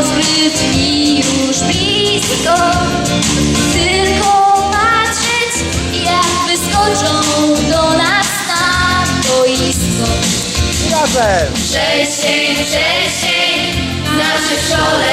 odkryć mi już blisko Tylko patrzeć jak wyskoczą do nas na boisko Razem! Przesień, przesień, nasze szkole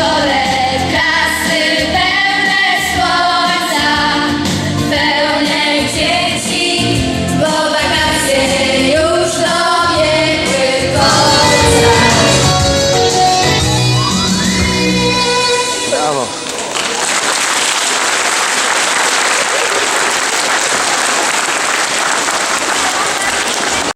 yo